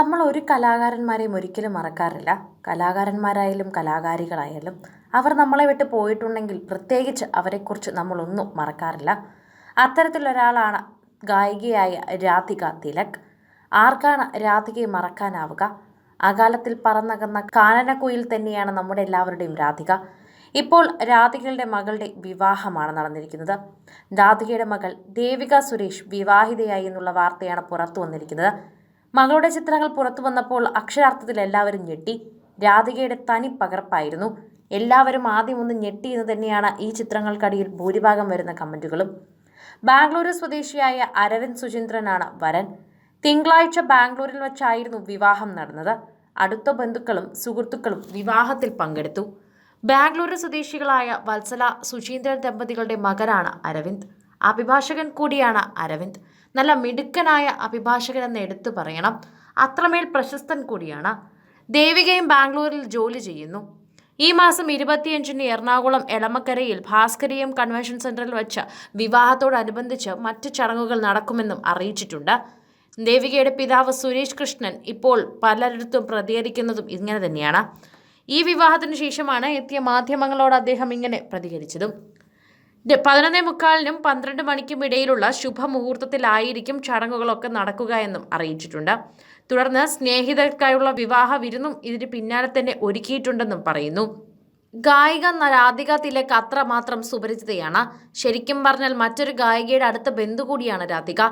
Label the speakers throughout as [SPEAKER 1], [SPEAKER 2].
[SPEAKER 1] നമ്മൾ ഒരു കലാകാരന്മാരെയും ഒരിക്കലും മറക്കാറില്ല. കലാകാരന്മാരായാലും കലാകാരികളായാലും അവർ നമ്മളെ വിട്ട് പോയിട്ടുണ്ടെങ്കിൽ പ്രത്യേകിച്ച് അവരെക്കുറിച്ച് നമ്മളൊന്നും മറക്കാറില്ല. അത്തരത്തിലൊരാളാണ് ഗായികയായ രാധിക തിലക്. ആർക്കാണ് രാധികയെ മറക്കാനാവുക? അകാലത്തിൽ പറന്നകന്ന കാനനക്കുയിൽ തന്നെയാണ് നമ്മുടെ എല്ലാവരുടെയും രാധിക. ഇപ്പോൾ രാധികയുടെ മകളുടെ വിവാഹമാണ് നടന്നിരിക്കുന്നത്. രാധികയുടെ മകൾ ദേവിക സുരേഷ് വിവാഹിതയായി എന്നുള്ള വാർത്തയാണ് പുറത്തു വന്നിരിക്കുന്നത്. മകളുടെ ചിത്രങ്ങൾ പുറത്തു വന്നപ്പോൾ അക്ഷരാർത്ഥത്തിൽ എല്ലാവരും ഞെട്ടി. രാധികയുടെ തനി പകർപ്പായിരുന്നു. എല്ലാവരും ആദ്യം ഒന്ന് ഞെട്ടി എന്ന് തന്നെയാണ് ഈ ചിത്രങ്ങൾക്കടിയിൽ ഭൂരിഭാഗം വരുന്ന കമന്റുകളും ബാംഗ്ലൂരു സ്വദേശിയായ അരവിന്ദ് സുചിന്ദ്രനാണ് വരൻ. തിങ്കളാഴ്ച ബാംഗ്ലൂരിൽ വെച്ചായിരുന്നു വിവാഹം നടന്നത്. അടുത്ത ബന്ധുക്കളും സുഹൃത്തുക്കളും വിവാഹത്തിൽ പങ്കെടുത്തു. ബാംഗ്ലൂരു സ്വദേശികളായ വത്സല സുചീന്ദ്രൻ ദമ്പതികളുടെ മകനാണ് അരവിന്ദ്. അഭിഭാഷകൻ കൂടിയാണ് അരവിന്ദ്. നല്ല മിടുക്കനായ അഭിഭാഷകൻ എന്ന് എടുത്തു പറയണം. അത്രമേൽ പ്രശസ്തൻ കൂടിയാണ്. ദേവികയും ബാംഗ്ലൂരിൽ ജോലി ചെയ്യുന്നു. ഈ മാസം ഇരുപത്തിയഞ്ചിന് എറണാകുളം എളമക്കരയിൽ ഭാസ്കരീയം കൺവെൻഷൻ സെന്ററിൽ വെച്ച് വിവാഹത്തോടനുബന്ധിച്ച് മറ്റ് ചടങ്ങുകൾ നടക്കുമെന്നും അറിയിച്ചിട്ടുണ്ട്. ദേവികയുടെ പിതാവ് സുരേഷ് കൃഷ്ണൻ ഇപ്പോൾ പലരിടത്തും പ്രതികരിക്കുന്നതും ഇങ്ങനെ തന്നെയാണ്. ഈ വിവാഹത്തിന് ശേഷമാണ് എത്തിയ മാധ്യമങ്ങളോട് അദ്ദേഹം ഇങ്ങനെ പ്രതികരിച്ചതും. പതിനൊന്നേ മുക്കാലിനും പന്ത്രണ്ട് മണിക്കും ഇടയിലുള്ള ശുഭമുഹൂർത്തത്തിലായിരിക്കും ചടങ്ങുകളൊക്കെ നടക്കുക എന്നും അറിയിച്ചിട്ടുണ്ട്. തുടർന്ന് സ്നേഹിതർക്കായുള്ള വിവാഹ വിരുന്നും ഇതിന് പിന്നാലെ തന്നെ ഒരുക്കിയിട്ടുണ്ടെന്നും പറയുന്നു. ഗായിക രാധിക തിലക് അത്രമാത്രം സുപരിചിതയാണ്. ശരിക്കും പറഞ്ഞാൽ മറ്റൊരു ഗായികയുടെ അടുത്ത ബന്ധു കൂടിയാണ് രാധിക.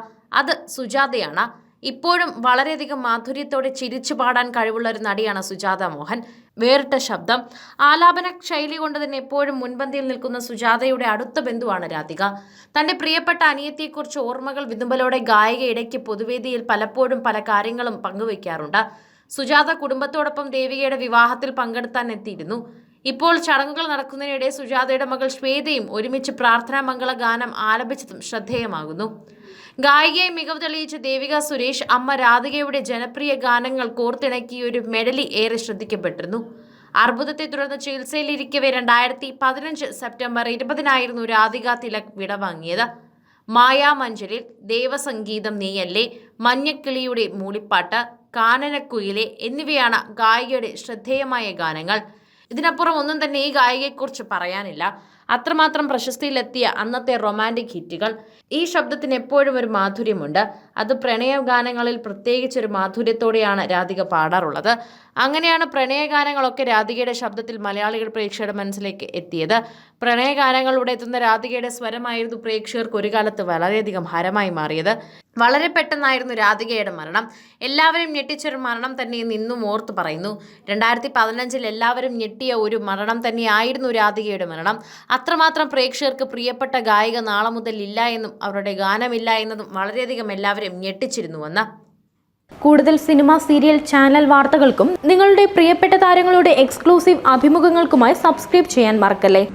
[SPEAKER 1] അത് സുജാതയാണ്. ഇപ്പോഴും വളരെയധികം മാധുര്യത്തോടെ ചിരിച്ചു പാടാൻ കഴിവുള്ള ഒരു നടിയാണ് സുജാത മോഹൻ. വേറിട്ട ശബ്ദം. ആലാപന ശൈലി കൊണ്ട് തന്നെ എപ്പോഴും മുൻപന്തിയിൽ നിൽക്കുന്ന സുജാതയുടെ അടുത്ത ബന്ധുവാണ് രാധിക. തന്റെ പ്രിയപ്പെട്ട അനിയത്തിയെക്കുറിച്ച് ഓർമ്മകൾ വിതുമ്പലോടെ ഗായിക ഇടയ്ക്ക് പൊതുവേദിയിൽ പലപ്പോഴും പല കാര്യങ്ങളും പങ്കുവയ്ക്കാറുണ്ട്. സുജാത കുടുംബത്തോടൊപ്പം ദേവികയുടെ വിവാഹത്തിൽ പങ്കെടുത്താൻ എത്തിയിരുന്നു. ഇപ്പോൾ ചടങ്ങുകൾ നടക്കുന്നതിനിടെ സുജാതയുടെ മകൾ ശ്വേതയും ഒരുമിച്ച് പ്രാർത്ഥനാ മംഗള ഗാനം ആലപിച്ചതും ശ്രദ്ധേയമാകുന്നു. ഗായികയെ മികവ് തെളിയിച്ച ദേവിക സുരേഷ് അമ്മ രാധികയുടെ ജനപ്രിയ ഗാനങ്ങൾ കോർത്തിണക്കിയ ഒരു മെഡലി ഏറെ ശ്രദ്ധിക്കപ്പെട്ടിരുന്നു. അർബുദത്തെ തുടർന്ന് ചികിത്സയിലിരിക്കവെ രണ്ടായിരത്തി പതിനഞ്ച് സെപ്റ്റംബർ ഇരുപതിനായിരുന്നു രാധിക തിലക് വിടവാങ്ങിയത്. മായാമഞ്ചലിൽ ദേവസംഗീതം നീയല്ലേ മഞ്ഞക്കിളിയുടെ മൂളിപ്പാട്ട് കാനനക്കുയിലെ എന്നിവയാണ് ഗായികയുടെ ശ്രദ്ധേയമായ ഗാനങ്ങൾ. ഇതിനപ്പുറം ഒന്നും തന്നെ ഈ ഗായികയെക്കുറിച്ച് പറയാനില്ല. അത്രമാത്രം പ്രശസ്തിയിലെത്തിയ അന്നത്തെ റൊമാന്റിക് ഹിറ്റുകൾ. ഈ ശബ്ദത്തിന് എപ്പോഴും ഒരു മാധുര്യമുണ്ട്. അത് പ്രണയ ഗാനങ്ങളിൽ പ്രത്യേകിച്ചൊരു മാധുര്യത്തോടെയാണ് രാധിക പാടാറുള്ളത്. അങ്ങനെയാണ് പ്രണയഗാനങ്ങളൊക്കെ രാധികയുടെ ശബ്ദത്തിൽ മലയാളികൾ പ്രേക്ഷകരുടെ മനസ്സിലേക്ക് എത്തിയത്. പ്രണയഗാനങ്ങളിലൂടെ എത്തുന്ന രാധികയുടെ സ്വരമായിരുന്നു പ്രേക്ഷകർക്ക് ഒരു കാലത്ത് വളരെയധികം ഹരമായി മാറിയത്. വളരെ പെട്ടെന്നായിരുന്നു രാധികയുടെ മരണം. എല്ലാവരും ഞെട്ടിച്ചൊരു മരണം തന്നെ നിന്നും ഓർത്ത് പറയുന്നു. രണ്ടായിരത്തി പതിനഞ്ചിൽ എല്ലാവരും ഞെട്ടിയ ഒരു മരണം തന്നെയായിരുന്നു രാധികയുടെ മരണം. അത്രമാത്രം പ്രേക്ഷകർക്ക് പ്രിയപ്പെട്ട ഗായിക നാളെ മുതൽ ഇല്ല എന്നും അവരുടെ ഗാനമില്ല എന്നതും വളരെയധികം എല്ലാവരും ഞെട്ടിച്ചിരുന്നുവെന്ന്.
[SPEAKER 2] കൂടുതൽ സിനിമ സീരിയൽ ചാനൽ വാർത്തകൾക്കും നിങ്ങളുടെ പ്രിയപ്പെട്ട താരങ്ങളുടെ എക്സ്ക്ലൂസീവ് അഭിമുഖങ്ങൾക്കുമായി സബ്സ്ക്രൈബ് ചെയ്യാൻ മറക്കല്ലേ?